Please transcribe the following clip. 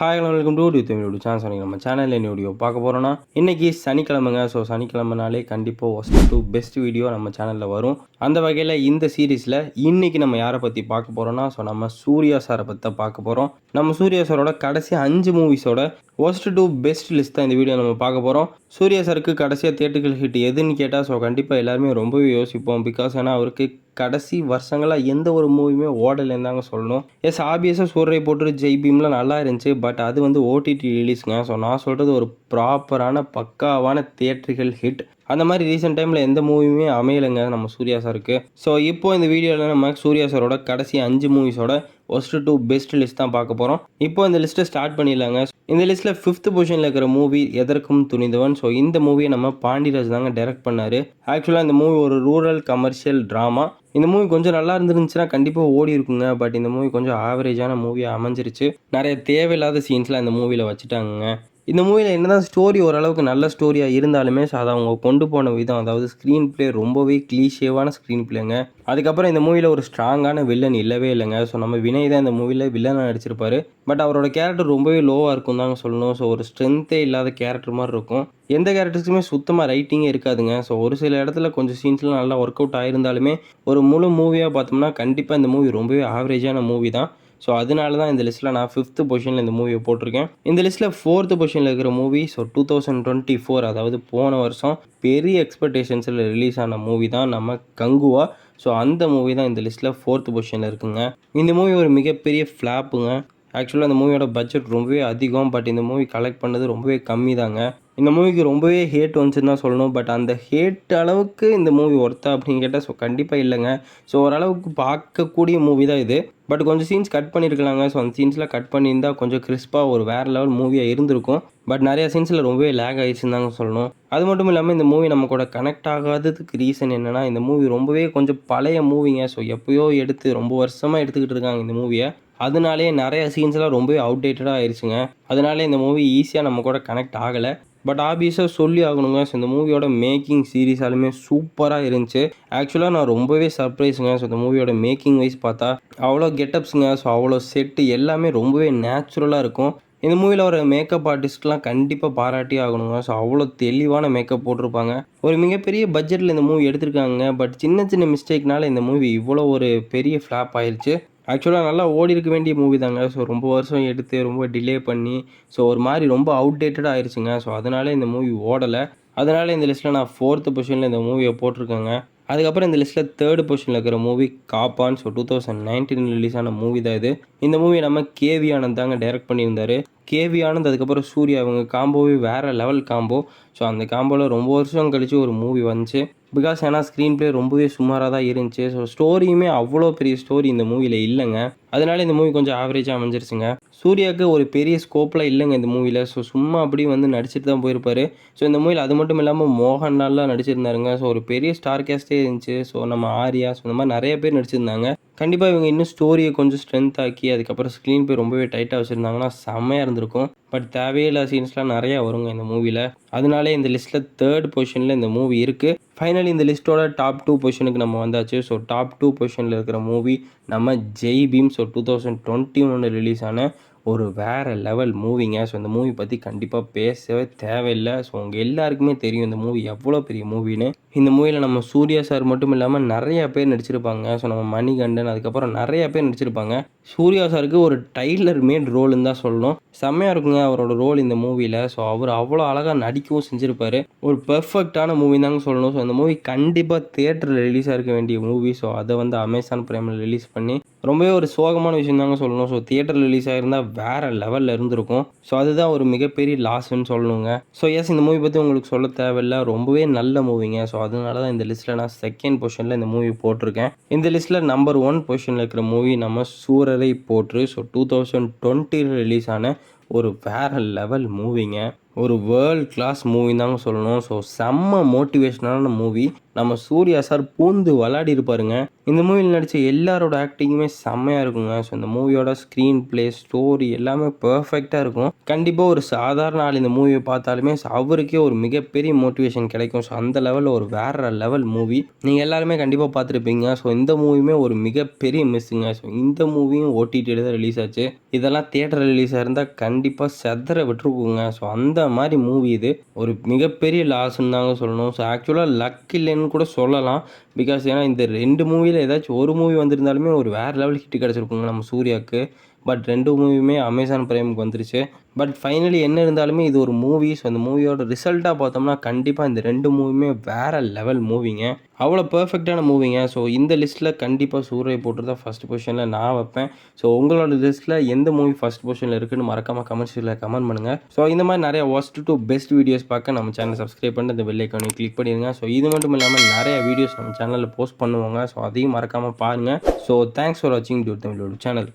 Hi welcome to dew Tamil channel சொன்னீங்க நம்ம சேனலில் என்ன வீடியோ பார்க்க போகிறோன்னா இன்றைக்கி சனிக்கிழமைங்க. ஸோ சனிக்கிழமைனாலே கண்டிப்பாக ஒஸ்ட் டூ பெஸ்ட் வீடியோ நம்ம சேனலில் வரும். அந்த வகையில் இந்த சீரீஸில் இன்றைக்கி நம்ம யாரை பற்றி பார்க்க போகிறோன்னா ஸோ நம்ம சூர்யா சாரை பற்றி தான் பார்க்க போகிறோம் நம்ம சூர்யா சாரோட கடைசி அஞ்சு மூவிஸோட ஒஸ்ட் டு பெஸ்ட் லிஸ்ட் தான் இந்த வீடியோ நம்ம பார்க்க போகிறோம் சூர்யா சாருக்கு கடைசியாக தேட்டுக்கள் ஹிட் எதுன்னு கேட்டால் ஸோ கண்டிப்பாக எல்லாருமே ரொம்பவே யோசிப்போம். பிகாஸ் ஏன்னா அவருக்கு கடைசி வருஷங்களாக எந்த ஒரு மூவியுமே ஓடலைன்னு தாங்க சொல்லணும். எஸ் ஆபியஸாக சூரிய போட்டு ஜெய் பீம்லாம் நல்லா இருந்துச்சு. பட் அது வந்து ஓடிடி ரிலீஸுங்க ஸோ நான் சொல்கிறது ஒரு ப்ராப்பரான பக்காவான தியேட்டர்கள் ஹிட் அந்த மாதிரி ரீசெண்ட் டைமில் எந்த மூவியுமே அமையலைங்க நம்ம சூர்யா சாருக்கு ஸோ இப்போ இந்த வீடியோவில் நம்ம சூர்யா சாரோட கடைசி அஞ்சு மூவிஸோட ஒஸ்ட் டு பெஸ்ட் லிஸ்ட் தான் பார்க்க போகிறோம் இப்போ இந்த லிஸ்ட்டை ஸ்டார்ட் பண்ணிடலாங்க. இந்த லிஸ்ட்டில் ஃபிஃப்த் பொசிஷனில் இருக்கிற மூவி எதற்கும் துணிந்தவன். ஸோ இந்த மூவியை நம்ம பாண்டிராஜ் தாங்க டைரக்ட் பண்ணார். ஆக்சுவலாக இந்த மூவி ஒரு ரூரல் கமர்ஷியல் ட்ராமா இந்த மூவி கொஞ்சம் நல்லா இருந்துருந்துச்சுன்னா கண்டிப்பாக ஓடி இருக்குங்க. பட் இந்த மூவி கொஞ்சம் ஆவரேஜான மூவியாக அமைஞ்சிருச்சு. நிறைய தேவையில்லாத சீன்ஸ்லாம் இந்த மூவியில் வச்சுட்டாங்க இந்த மூவியில் என்ன தான் ஸ்டோரி ஓரளவுக்கு நல்ல ஸ்டோரியாக இருந்தாலுமே ஸோ அதை அவங்க கொண்டு போன விதம் அதாவது ஸ்க்ரீன் ப்ளே ரொம்பவே கிளீஷேவான ஸ்க்ரீன் பிளேங்க அதுக்கப்புறம் இந்த மூவியில் ஒரு ஸ்ட்ராங்கான வில்லன் இல்லவே இல்லைங்க. ஸோ நம்ம வினய் தான் இந்த மூவியில் வில்லனாக நடிச்சிருப்பாரு. பட் அவரோட கேரக்டர் ரொம்பவே லோவாக இருக்கும் தாங்க சொல்லணும். ஸோ ஒரு ஸ்ட்ரென்த்தே இல்லாத கேரக்டர் மாதிரி இருக்கும். எந்த கேரக்டர்ஸுக்குமே சுத்தமாக ரைட்டிங்கே இருக்காதுங்க. ஸோ ஒரு சில இடத்துல கொஞ்சம் சீன்ஸ்லாம் நல்லா ஒர்க் அவுட் ஆயிருந்தாலுமே ஒரு முழு மூவியாக பார்த்தோம்னா கண்டிப்பாக இந்த மூவி ரொம்பவே ஆவரேஜான மூவி தான். ஸோ அதனால தான் இந்த லிஸ்ட்டில் நான் ஃபிஃப்த்து பொசிஷனில் இந்த மூவியை போட்டிருக்கேன். இந்த லிஸ்ட்டில் ஃபோர்த்து பொசிஷனில் இருக்கிற movie so two thousand twenty four அதாவது போன வருஷம் பெரிய எக்ஸ்பெக்டேஷன்ஸில் ரிலீஸ் ஆன மூவி தான் நம்ம கங்குவா. ஸோ அந்த மூவி தான் இந்த லிஸ்ட்டில் ஃபோர்த்து பொசிஷனில் இருக்குங்க. இந்த மூவி ஒரு மிகப்பெரிய ஃப்ளாப்புங்க ஆக்சுவலாக இந்த மூவியோட பட்ஜெட் ரொம்பவே அதிகம். பட் இந்த மூவி கலெக்ட் பண்ணது ரொம்பவே கம்மி தாங்க இந்த மூவிக்கு ரொம்பவே ஹேட் வந்துச்சுன்னு தான் சொல்லணும். பட் அந்த ஹேட் அளவுக்கு இந்த மூவி ஒர்த்தா அப்படின்னு கேட்டால் ஸோ கண்டிப்பாக இல்லைங்க. ஸோ ஓரளவுக்கு பார்க்கக்கூடிய மூவி தான் இது. பட் கொஞ்சம் சீன்ஸ் கட் பண்ணியிருக்கலாங்க ஸோ அந்த சீன்ஸ்லாம் கட் பண்ணியிருந்தால் கொஞ்சம் கிறிஸ்பாக ஒரு வேறு லெவல் மூவியாக இருந்திருக்கும். பட் நிறையா சீன்ஸில் ரொம்பவே லேக் ஆகிடுச்சுன்னு தாங்க சொல்லணும். அது மட்டும் இல்லாமல் இந்த மூவி நம்ம கூட கனெக்ட் ஆகாததுக்கு ரீசன் என்னென்னா இந்த மூவி ரொம்பவே கொஞ்சம் பழைய மூவிங்க ஸோ எப்போயோ எடுத்து ரொம்ப வருஷமாக எடுத்துக்கிட்டு இருக்காங்க இந்த மூவியை அதனாலே நிறைய சீன்ஸ்லாம் ரொம்பவே அவுடேட்டடாக ஆயிடுச்சுங்க அதனாலே இந்த மூவி ஈஸியாக நம்ம கூட கனெக்ட் ஆகலை. பட் ஆபியஸாக சொல்லி ஆகணுங்க. ஸோ இந்த மூவியோட மேக்கிங் சீரீஸாலுமே சூப்பராக இருந்துச்சு. ஆக்சுவலாக நான் ரொம்பவே சர்ப்ரைஸுங்க ஸோ இந்த மூவியோட மேக்கிங் வைஸ் பார்த்தா அவ்வளோ கெட்டப்ஸுங்க ஸோ அவ்வளோ செட்டு எல்லாமே ரொம்பவே நேச்சுரலாக இருக்கும். இந்த மூவியில் ஒரு மேக்கப் ஆர்டிஸ்ட்லாம் கண்டிப்பாக பாராட்டி ஆகணுங்க. ஸோ அவ்வளோ தெளிவான மேக்கப் போட்டிருப்பாங்க. ஒரு மிகப்பெரிய பட்ஜெட்டில் இந்த மூவி எடுத்திருக்காங்க. பட் சின்ன சின்ன மிஸ்டேக்னால இந்த மூவி இவ்வளோ ஒரு பெரிய ஃப்ளாப் ஆயிடுச்சு ஆக்சுவலாக நல்லா ஓடி இருக்க வேண்டிய மூவி தாங்க. ஸோ ரொம்ப வருஷம் எடுத்து ரொம்ப டிலே பண்ணி ஸோ ஒரு மாதிரி ரொம்ப அவுடேட்டடாக ஆயிடுச்சுங்க ஸோ அதனால இந்த மூவி ஓடலை. அதனால இந்த லிஸ்ட்டில் நான் ஃபோர்த்து பொசிஷனில் இந்த மூவியை போட்டிருக்கேங்க. அதுக்கப்புறம் இந்த லிஸ்ட்டில் தேர்ட் பொசிஷனில் இருக்கிற movie Kaappaan so two thousand nineteen release ஆன மூவி தான் இது. இந்த மூவி நம்ம கேவி ஆனந்த் தாங்க டைரக்ட் பண்ணியிருந்தாரு. கேவி ஆனந்த் அதுக்கப்புறம் சூர்யா அவங்க காம்போவே வேறு லெவல் காம்போ ஸோ அந்த காம்போவில் ரொம்ப வருஷம் கழித்து ஒரு மூவி வந்துச்சு. பிகாஸ் ஏன்னா ஸ்க்ரீன் ப்ளே ரொம்பவே சுமாராக தான் இருந்துச்சு. ஸோ ஸ்டோரியுமே அவ்வளோ பெரிய ஸ்டோரி இந்த மூவியில் இல்லைங்க. அதனால இந்த மூவி கொஞ்சம் ஆவரேஜாக அமைஞ்சிருச்சுங்க. சூர்யாவுக்கு ஒரு பெரிய ஸ்கோப்பில் இல்லைங்க இந்த மூவியில் ஸோ சும்மா அப்படி வந்து நடிச்சிட்டு தான் போயிருப்பாரு. ஸோ இந்த மூவியில் அது மட்டும் இல்லாமல் மோகன்லால்லாம் நடிச்சிருந்தாருங்க. ஸோ ஒரு பெரிய ஸ்டார் கேஸ்டே இருந்துச்சு. ஸோ நம்ம ஆர்யா ஸோ இந்த மாதிரி நிறைய பேர் நடிச்சிருந்தாங்க. கண்டிப்பாக இவங்க இன்னும் ஸ்டோரியை கொஞ்சம் ஸ்ட்ரென்த் ஆக்கி அதுக்கப்புறம் ஸ்க்ரீன் பே ரொம்பவே டைட்டாக வச்சுருந்தாங்கன்னா செம்மையாக இருந்திருக்கும். பட் தேவையில்லாத சீன்ஸ்லாம் நிறையா வருங்க இந்த மூவியில் அதனாலே இந்த லிஸ்ட்டில் தேர்ட் பொசிஷனில் இந்த மூவி இருக்குது ஃபைனலி இந்த லிஸ்ட்டோட டாப் டூ பொசிஷனுக்கு நம்ம வந்தாச்சு. ஸோ டாப் டூ பொசிஷனில் இருக்கிற மூவி நம்ம Jai Bhims so two thousand twenty ஒன்று ரிலீஸ் ஆன ஒரு வேறு லெவல் மூவிங்க ஸோ இந்த மூவி பற்றி கண்டிப்பாக பேசவே தேவையில்லை. ஸோ உங்கள் எல்லாருக்குமே தெரியும் இந்த மூவி எவ்வளோ பெரிய மூவின்னு இந்த மூவியில் நம்ம சூர்யா சார் மட்டும் இல்லாமல் நிறைய பேர் நடிச்சிருப்பாங்க. ஸோ நம்ம மணிகண்டன் அதுக்கப்புறம் நிறைய பேர் நடிச்சிருப்பாங்க. சூர்யா சாருக்கு ஒரு டைலர் மேட் ரோல்னு தான் சொல்லணும். செம்மையாக இருக்குங்க அவரோட ரோல் இந்த மூவியில் ஸோ அவர் அவ்வளோ அழகாக நடிக்கவும் செஞ்சுருப்பார். ஒரு பெர்ஃபெக்டான மூவி தாங்க சொல்லணும். ஸோ இந்த மூவி கண்டிப்பாக தேட்டரில் ரிலீஸ் இருக்க வேண்டிய மூவி ஸோ அதை வந்து அமேசான் பிரைமில் ரிலீஸ் பண்ணி ரொம்பவே ஒரு சோகமான விஷயம் தாங்க சொல்லணும் ஸோ தியேட்டர் ரிலீஸ் ஆகிருந்தால் வேறு லெவலில் இருந்திருக்கும். ஸோ அதுதான் ஒரு மிகப்பெரிய லாஸ்ன்னு சொல்லணுங்க. ஸோ எஸ் இந்த மூவி பற்றி உங்களுக்கு சொல்ல தேவையில்ல. ரொம்பவே நல்ல மூவிங்க ஸோ அதனால தான் இந்த லிஸ்ட்டில் நான் செகண்ட் பொசிஷனில் இந்த மூவி போட்டிருக்கேன். இந்த லிஸ்ட்டில் நம்பர் ஒன் பொசிஷனில் இருக்கிற மூவி நம்ம Soorarai Pottru so two thousand டுவெண்ட்டியில் ரிலீஸ் ஆன ஒரு வேறு லெவல் மூவிங்க ஒரு வேர்ல்ட் கிளாஸ் மூவி தாங்க சொல்லணும். ஸோ செம்ம மோட்டிவேஷனான மூவி நம்ம சூர்யா சார் பூந்து விளாடி இருப்பாருங்க இந்த மூவியில் நடித்த எல்லாரோட ஆக்டிங்குமே செம்மையாக இருக்குங்க. ஸோ இந்த மூவியோட ஸ்க்ரீன் ப்ளே ஸ்டோரி எல்லாமே பர்ஃபெக்டாக இருக்கும். கண்டிப்பாக ஒரு சாதாரண ஆள் இந்த மூவியை பார்த்தாலுமே அவருக்கே ஒரு மிகப்பெரிய மோட்டிவேஷன் கிடைக்கும். ஸோ அந்த லெவலில் ஒரு வேற லெவல் மூவி நீங்கள் எல்லாருமே கண்டிப்பாக பார்த்துருப்பீங்க. ஸோ இந்த மூவியுமே ஒரு மிகப்பெரிய மிஸ்ஸுங்க ஸோ இந்த மூவியும் ஓடிடியில் தான் ரிலீஸ் ஆச்சு. இதெல்லாம் தியேட்டர் ரிலீஸ் ஆயிருந்தால் கண்டிப்பாக செதற விட்டுருக்குங்க. ஸோ அந்த மாதிரி மூவி இது ஒரு மிகப்பெரிய லாஸ்ன்னு தாங்க சொல்லணும். ஸோ ஆக்சுவலாக லக் இல்லைன்னு கூட சொல்லலாம். பிகாஸ் ஏன்னா இந்த ரெண்டு மூவியில் ஏதாச்சும் ஒரு மூவி வந்திருந்தாலுமே ஒரு வேறு லெவல் ஹிட் கிடச்சிருக்குங்க நம்ம சூர்யாவுக்கு பட் ரெண்டு மூவியுமே அமேசான் பிரைமுக்கு வந்துருச்சு. பட் ஃபைனலி என்ன இருந்தாலுமே இது ஒரு மூவி ஸோ அந்த மூவியோட ரிசல்ட்டாக பார்த்தோம்னா கண்டிப்பாக இந்த ரெண்டு மூவியுமே வேறு லெவல் மூவிங்க அவ்வளோ பர்ஃபெக்டான மூவிங்க ஸோ இந்த லிஸ்ட்டில் கண்டிப்பாக சூரிய போட்டு தான் ஃபஸ்ட் பொசிஷனில் நான் வைப்பேன். ஸோ உங்களோட லிஸ்ட்டில் எந்த மூவி ஃபஸ்ட் பொசிஷனில் இருக்குன்னு மறக்காமல் கமெண்ட்ஸில் கமெண்ட் பண்ணுங்கள் ஸோ இந்த மாதிரி நிறைய ஒஸ்ட் டு பெஸ்ட் வீடியோஸ் பார்க்க நம்ம சேனல் சப்ஸ்கிரைப் பண்ணிட்டு இந்த பெல் ஐக்கானை கிளிக் பண்ணிடுங்க. ஸோ இது மட்டும் இல்லாமல் நிறைய வீடியோஸ் நம்ம சேனலில் போஸ்ட் பண்ணுவாங்க. ஸோ அதையும் மறக்காமல் பாருங்கள் ஸோ தேங்க்ஸ் ஃபார் வாட்சிங் டியூ தமிழோட சேனல்